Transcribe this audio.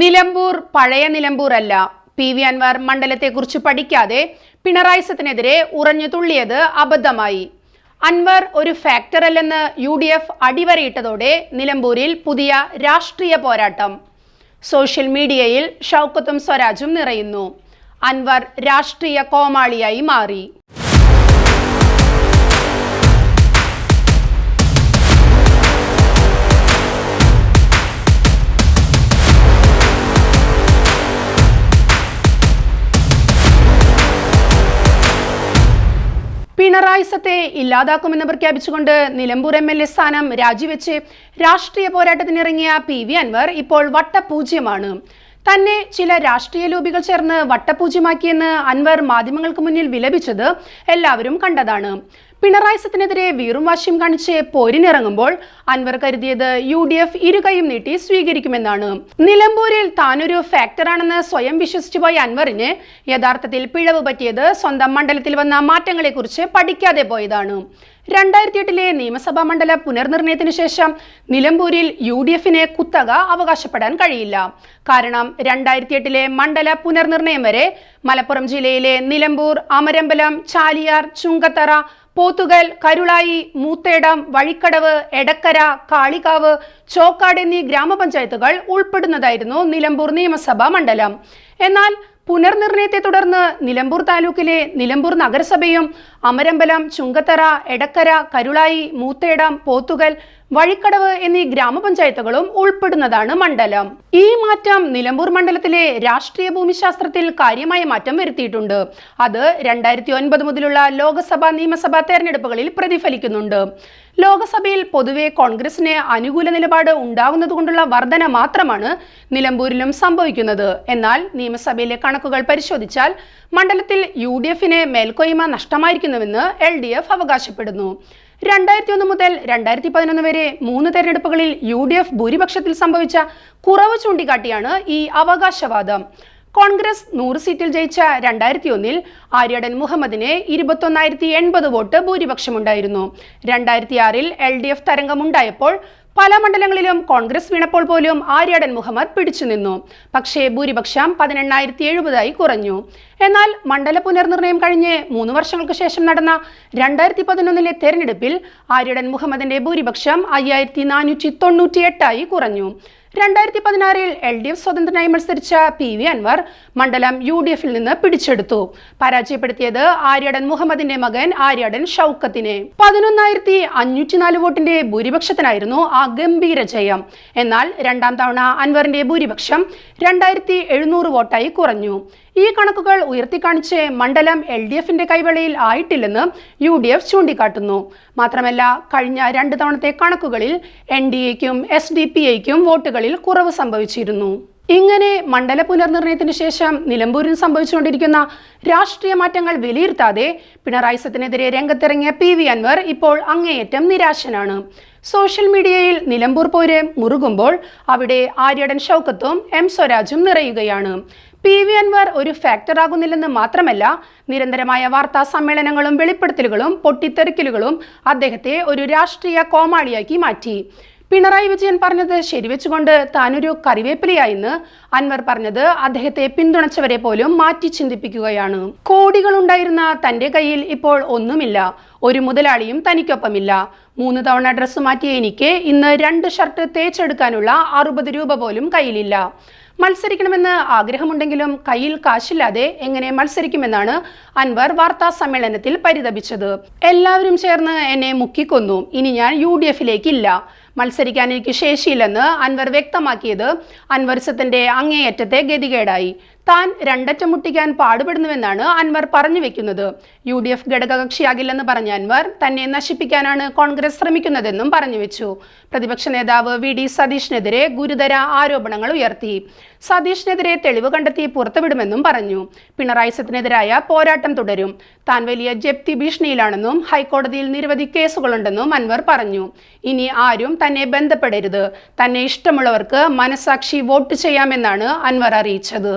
നിലമ്പൂർ പഴയ നിലമ്പൂർ അല്ല P V Anwar മണ്ഡലത്തെക്കുറിച്ച് പഠിക്കാതെ പിണറായി സത്തിനെതിരെ ഉറഞ്ഞു തുള്ളിയത് അബദ്ധമായി. അൻവർ ഒരു ഫാക്ടർ അല്ലെന്ന് യു ഡി എഫ് അടിവരയിട്ടതോടെ നിലമ്പൂരിൽ പുതിയ രാഷ്ട്രീയ പോരാട്ടം. സോഷ്യൽ മീഡിയയിൽ ഷൗക്കത്തും സ്വരാജും നിറയുന്നു. അൻവർ രാഷ്ട്രീയ കോമാളിയായി മാറി. പിണറായി സത്തെ ഇല്ലാതാക്കുമെന്ന് പ്രഖ്യാപിച്ചുകൊണ്ട് നിലമ്പൂർ എം എൽ എ സ്ഥാനം രാജിവെച്ച് രാഷ്ട്രീയ പോരാട്ടത്തിനിറങ്ങിയ പി വി അൻവർ ഇപ്പോൾ വട്ടപൂജ്യമാണ്. തന്നെ ചില രാഷ്ട്രീയ ലോബികൾ ചേർന്ന് വട്ടപൂജ്യമാക്കിയെന്ന് അൻവർ മാധ്യമങ്ങൾക്ക് മുന്നിൽ വിലപിച്ചത് എല്ലാവരും കണ്ടതാണ്. പിണറായി സത്തിനെതിരെ വീറും വാശിയും കാണിച്ച് പോരിനിറങ്ങുമ്പോൾ അൻവർ കരുതിയത് യു ഡി എഫ് ഇരുകൈയും നീട്ടി സ്വീകരിക്കുമെന്നാണ്. നിലമ്പൂരിൽ താനൊരു ഫാക്ടറാണെന്ന് സ്വയം വിശ്വസിച്ചു പോയ അൻവറിന് യഥാർത്ഥത്തിൽ പിഴവ് പറ്റിയത് സ്വന്തം മണ്ഡലത്തിൽ വന്ന മാറ്റങ്ങളെക്കുറിച്ച് പഠിക്കാതെ പോയതാണ്. രണ്ടായിരത്തി എട്ടിലെ നിയമസഭാ മണ്ഡല പുനർനിർണയത്തിന് ശേഷം നിലമ്പൂരിൽ യു ഡി എഫിന് കുത്തക അവകാശപ്പെടാൻ കഴിയില്ല. കാരണം രണ്ടായിരത്തി എട്ടിലെ മണ്ഡല പുനർനിർണയം വരെ മലപ്പുറം ജില്ലയിലെ നിലമ്പൂർ അമരമ്പലം ചാലിയാർ ചുങ്കത്തറ പോത്തുകൽ കരുളായി മൂത്തേടം വഴിക്കടവ് എടക്കര കാളികാവ് ചോക്കാട് എന്നീ ഗ്രാമപഞ്ചായത്തുകൾ ഉൾപ്പെടുന്നതായിരുന്നു നിലമ്പൂർ നിയമസഭാ മണ്ഡലം. എന്നാൽ പുനർനിർണയത്തെ തുടർന്ന് നിലമ്പൂർ താലൂക്കിലെ നിലമ്പൂർ നഗരസഭയും അമരമ്പലം ചുങ്കത്തറ എടക്കര കരുളായി മൂത്തേടം പോത്തുകൽ വഴിക്കടവ് എന്നീ ഗ്രാമപഞ്ചായത്തുകളും ഉൾപ്പെടുന്നതാണ് മണ്ഡലം. ഈ മാറ്റം നിലമ്പൂർ മണ്ഡലത്തിലെ രാഷ്ട്രീയ ഭൂമിശാസ്ത്രത്തിൽ കാര്യമായ മാറ്റം വരുത്തിയിട്ടുണ്ട്. അത് രണ്ടായിരത്തി ഒൻപത് മുതലുള്ള ലോക്സഭാ നിയമസഭാ തെരഞ്ഞെടുപ്പുകളിൽ പ്രതിഫലിക്കുന്നുണ്ട്. ലോക്സഭയിൽ പൊതുവെ കോൺഗ്രസിന് അനുകൂല നിലപാട് ഉണ്ടാകുന്നതുകൊണ്ടുള്ള വർധന മാത്രമാണ് നിലമ്പൂരിലും സംഭവിക്കുന്നത്. എന്നാൽ നിയമസഭയിലെ കണക്കുകൾ പരിശോധിച്ചാൽ മണ്ഡലത്തിൽ യു ഡി എഫിന് മേൽക്കോയ്മ നഷ്ടമായിരിക്കുന്നുവെന്ന് എൽ ഡി എഫ് അവകാശപ്പെടുന്നു. രണ്ടായിരത്തി ഒന്ന് മുതൽ രണ്ടായിരത്തി പതിനൊന്ന് വരെ മൂന്ന് തെരഞ്ഞെടുപ്പുകളിൽ യു ഡി എഫ് ഭൂരിപക്ഷത്തിൽ സംഭവിച്ച കുറവ് ചൂണ്ടിക്കാട്ടിയാണ് ഈ അവകാശവാദം. കോൺഗ്രസ് നൂറ് സീറ്റിൽ ജയിച്ച രണ്ടായിരത്തി ഒന്നിൽ ആര്യടൻ മുഹമ്മദിന് ഇരുപത്തൊന്നായിരത്തി എൺപത് വോട്ട് ഭൂരിപക്ഷമുണ്ടായിരുന്നു. രണ്ടായിരത്തി ആറിൽ എൽ ഡി എഫ് തരംഗമുണ്ടായപ്പോൾ പല മണ്ഡലങ്ങളിലും കോൺഗ്രസ് വീണപ്പോൾ പോലും ആര്യാടൻ മുഹമ്മദ് പിടിച്ചു നിന്നു. പക്ഷേ ഭൂരിപക്ഷം പതിനെണ്ണായിരത്തി എഴുപതായി കുറഞ്ഞു. എന്നാൽ മണ്ഡല പുനർനിർണയം കഴിഞ്ഞ് മൂന്ന് വർഷങ്ങൾക്ക് ശേഷം നടന്ന രണ്ടായിരത്തി പതിനൊന്നിലെ തെരഞ്ഞെടുപ്പിൽ ആര്യടൻ മുഹമ്മദിന്റെ ഭൂരിപക്ഷം അയ്യായിരത്തി നാനൂറ്റി തൊണ്ണൂറ്റി എട്ടായി കുറഞ്ഞു. രണ്ടായിരത്തി പതിനാറിൽ എൽ ഡി എഫ് സ്വതന്ത്രനായി മത്സരിച്ച പി വി അൻവർ മണ്ഡലം യു ഡി എഫിൽ നിന്ന് പിടിച്ചെടുത്തു. പരാജയപ്പെടുത്തിയത് ആര്യടൻ മുഹമ്മദിന്റെ മകൻ ആര്യടൻ ഷൗക്കത്തിനെ. പതിനൊന്നായിരത്തി അഞ്ഞൂറ്റി നാല് വോട്ടിന്റെ ഭൂരിപക്ഷത്തിനായിരുന്നു ആ ഗംഭീര ജയം. എന്നാൽ രണ്ടാം തവണ അൻവറിന്റെ ഭൂരിപക്ഷം രണ്ടായിരത്തി എഴുന്നൂറ് വോട്ടായി കുറഞ്ഞു. ഈ കണക്കുകൾ ഉയർത്തിക്കാണിച്ച് മണ്ഡലം എൽ ഡി എഫിന്റെ കൈവെളിയിൽ ആയിട്ടില്ലെന്ന് യു ഡി എഫ് ചൂണ്ടിക്കാട്ടുന്നു. മാത്രമല്ല കഴിഞ്ഞ രണ്ട് തവണത്തെ കണക്കുകളിൽ എൻ ഡി എക്കും എസ് ഡി പി ഐക്കും വോട്ടുകളിൽ കുറവ് സംഭവിച്ചിരുന്നു. ഇങ്ങനെ മണ്ഡല പുനർനിർണയത്തിന് ശേഷം നിലമ്പൂരിൽ സംഭവിച്ചുകൊണ്ടിരിക്കുന്ന രാഷ്ട്രീയ മാറ്റങ്ങൾ വിലയിരുത്താതെ പിണറായി സത്തിനെതിരെ രംഗത്തിറങ്ങിയ പി വി അൻവർ ഇപ്പോൾ അങ്ങേയറ്റം നിരാശനാണ്. സോഷ്യൽ മീഡിയയിൽ നിലമ്പൂർ പോര് മുറുകുമ്പോൾ അവിടെ ആര്യടൻ ഷൗക്കത്തും എം സ്വരാജും നിറയുകയാണ്. പി വി അൻവർ ഒരു ഫാക്ടർ ആകുന്നില്ലെന്ന് മാത്രമല്ല നിരന്തരമായ വാർത്താ സമ്മേളനങ്ങളും വെളിപ്പെടുത്തലുകളും പൊട്ടിത്തെറിക്കലുകളും അദ്ദേഹത്തെ ഒരു രാഷ്ട്രീയ കോമാളിയാക്കി മാറ്റി. പിണറായി വിജയൻ പറഞ്ഞത് ശരിവെച്ചുകൊണ്ട് താനൊരു കറിവേപ്പിലയായിന്ന് അൻവർ പറഞ്ഞത് അദ്ദേഹത്തെ പിന്തുണച്ചവരെ പോലും മാറ്റി ചിന്തിപ്പിക്കുകയാണ്. കോടികൾ ഉണ്ടായിരുന്ന തന്റെ കയ്യിൽ ഇപ്പോൾ ഒന്നുമില്ല. ഒരു മുതലാളിയും തനിക്കൊപ്പമില്ല. മൂന്ന് തവണ ഡ്രസ്സ് മാറ്റിയ എനിക്ക് ഇന്ന് രണ്ട് ഷർട്ട് തേച്ചെടുക്കാനുള്ള അറുപത് രൂപ പോലും കയ്യിലില്ല. മത്സരിക്കണമെന്ന് ആഗ്രഹമുണ്ടെങ്കിലും കയ്യിൽ കാശില്ലാതെ എങ്ങനെ മത്സരിക്കുമെന്നാണ് അൻവർ വാർത്താ സമ്മേളനത്തിൽ പരിതപിച്ചത്. എല്ലാവരും ചേർന്ന് എന്നെ മുക്കിക്കൊന്നു. ഇനി ഞാൻ യു ഡി എഫിലേക്കില്ല. മത്സരിക്കാൻ എനിക്ക് ശേഷിയില്ലെന്ന് അൻവർ വ്യക്തമാക്കിയത് അൻവർസത്തിന്റെ അങ്ങേയറ്റത്തെ ഗതികേടായി. താൻ രണ്ടറ്റം മുട്ടിക്കാൻ പാടുപെടുന്നുവെന്നാണ് അൻവർ പറഞ്ഞു വെക്കുന്നത്. യു ഡി എഫ് ഘടകകക്ഷിയാകില്ലെന്ന് പറഞ്ഞ അൻവർ തന്നെ നശിപ്പിക്കാനാണ് കോൺഗ്രസ് ശ്രമിക്കുന്നതെന്നും പറഞ്ഞു വെച്ചു. പ്രതിപക്ഷ നേതാവ് വി ഡി സതീഷിനെതിരെ ഗുരുതര ആരോപണങ്ങൾ ഉയർത്തി. സതീഷിനെതിരെ തെളിവ് കണ്ടെത്തി പുറത്തുവിടുമെന്നും പറഞ്ഞു. പിണറായി സത്തിനെതിരായ പോരാട്ടം തുടരും. താൻ വലിയ ജപ്തി ഭീഷണിയിലാണെന്നും ഹൈക്കോടതിയിൽ നിരവധി കേസുകളുണ്ടെന്നും അൻവർ പറഞ്ഞു. ഇനി ആരും തന്നെ ബന്ധപ്പെടരുത്. തന്നെ ഇഷ്ടമുള്ളവർക്ക് മനസാക്ഷി വോട്ട് ചെയ്യാമെന്നാണ് അൻവർ അറിയിച്ചത്.